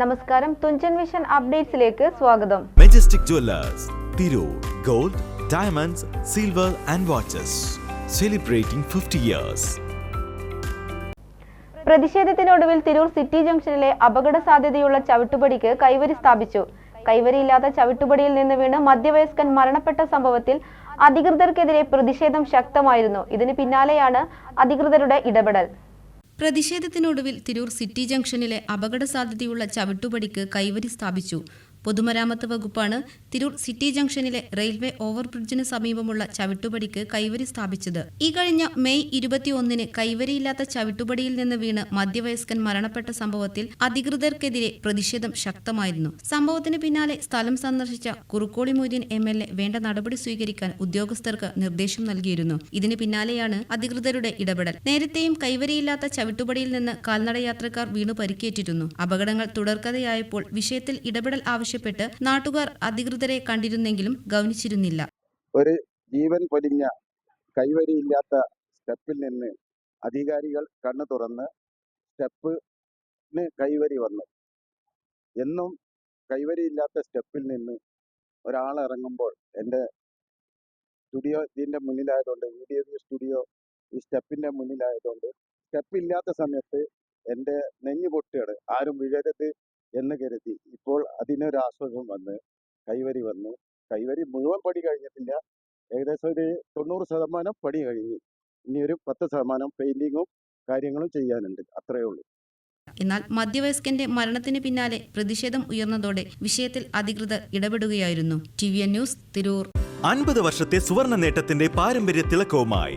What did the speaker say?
നമസ്കാരം. തുഞ്ചൻ വിഷൻ അപ്ഡേറ്റ്സിലേക്ക് സ്വാഗതം. Majestic jewellers Tirur gold diamonds silver and watches celebrating fifty years പ്രതിഷേധത്തിനൊടുവിൽ Tirur city ജംഗ്ഷനിലെ അപകട സാധ്യതയുള്ള ചവിട്ടുപടിക്ക് കൈവരി സ്ഥാപിച്ചു. കൈവരിയില്ലാത്ത ചവിട്ടുപടിയിൽ നിന്ന് വീണ് മധ്യവയസ്കൻ മരണപ്പെട്ട സംഭവത്തിൽ അധികൃതർക്കെതിരെ പ്രതിഷേധം ശക്തമായിരുന്നു. ഇതിന് പിന്നാലെയാണ് അധികൃതരുടെ ഇടപെടൽ. പ്രതിഷേധത്തിനൊടുവിൽ തിരൂർ സിറ്റി ജംഗ്ഷനിലെ അപകട സാധ്യതയുള്ള ചവിട്ടുപടിക്ക് കൈവരി സ്ഥാപിച്ചു പൊതുമരാമത്ത് വകുപ്പാണ് തിരൂർ സിറ്റി ജംഗ്ഷനിലെ റെയിൽവേ ഓവർബ്രിഡ്ജിന് സമീപമുള്ള ചവിട്ടുപടിക്ക് കൈവരി സ്ഥാപിച്ചത്. ഈ കഴിഞ്ഞ മെയ് ഇരുപത്തിയൊന്നിന് കൈവരിയില്ലാത്ത ചവിട്ടുപടിയിൽ നിന്ന് വീണ് മധ്യവയസ്കൻ മരണപ്പെട്ട സംഭവത്തിൽ അധികൃതർക്കെതിരെ പ്രതിഷേധം ശക്തമായിരുന്നു. സംഭവത്തിന് പിന്നാലെ സ്ഥലം സന്ദർശിച്ച Kurukkoli Moideen M L A വേണ്ട നടപടി സ്വീകരിക്കാൻ ഉദ്യോഗസ്ഥർക്ക് നിർദ്ദേശം നൽകിയിരുന്നു. ഇതിന് പിന്നാലെയാണ് അധികൃതരുടെ ഇടപെടൽ. നേരത്തെയും കൈവരിയില്ലാത്ത ചവിട്ടുപടിയിൽ നിന്ന് കാൽനടയാത്രക്കാർ വീണു പരിക്കേറ്റിരുന്നു. അപകടങ്ങൾ തുടർക്കഥയായപ്പോൾ വിഷയത്തിൽ ഇടപെടൽ ആവശ്യപ്പെട്ട് നാട്ടുകാർ അധികൃതരെ കണ്ടിരുന്നെങ്കിലും ഗൗനിച്ചിരുന്നില്ല. ഒരു ജീവൻ പൊലിഞ്ഞ കൈവരിയില്ലാത്ത സ്റ്റെപ്പിൽ നിന്ന് അധികാരികൾ കണ്ണു തുറന്ന് സ്റ്റെപ്പിന് കൈവരി വന്നു. എന്നും കൈവരിയില്ലാത്ത സ്റ്റെപ്പിൽ നിന്ന് ഒരാൾ ഇറങ്ങുമ്പോൾ എന്റെ സ്റ്റുഡിയോ ഇതിന്റെ മുന്നിലായതുകൊണ്ട് വീഡിയോ സ്റ്റുഡിയോ ഈ സ്റ്റെപ്പിന്റെ മുന്നിലായതുകൊണ്ട് സ്റ്റെപ്പില്ലാത്ത സമയത്ത് എന്റെ നെഞ്ഞു പൊട്ടുകയാണ്. ആരും വീഴരുത് എന്ന് കരുതി ഇപ്പോൾ അതിനൊരു ആശ്വാസം വന്ന് കൈവരി വന്നു. കൈവരി മുഴുവൻ പടി കഴിഞ്ഞിട്ടില്ല. ഏകദേശം ഒരു തൊണ്ണൂറ് ശതമാനം പടി കഴിഞ്ഞു. ഇനി ഒരു പത്ത് ശതമാനം പെയിന്റിങ്ങും കാര്യങ്ങളും ചെയ്യാനുണ്ട്. അത്രയേ ഉള്ളൂ. എന്നാൽ മധ്യവയസ്കന്റെ മരണത്തിന് പിന്നാലെ പ്രതിഷേധം ഉയർന്നതോടെ വിഷയത്തിൽ അധികൃതർ ഇടപെടുകയായിരുന്നു. T V N news Tirur. അൻപത് വർഷത്തെ സുവർണ നേട്ടത്തിന്റെ പാരമ്പര്യ തിളക്കവുമായി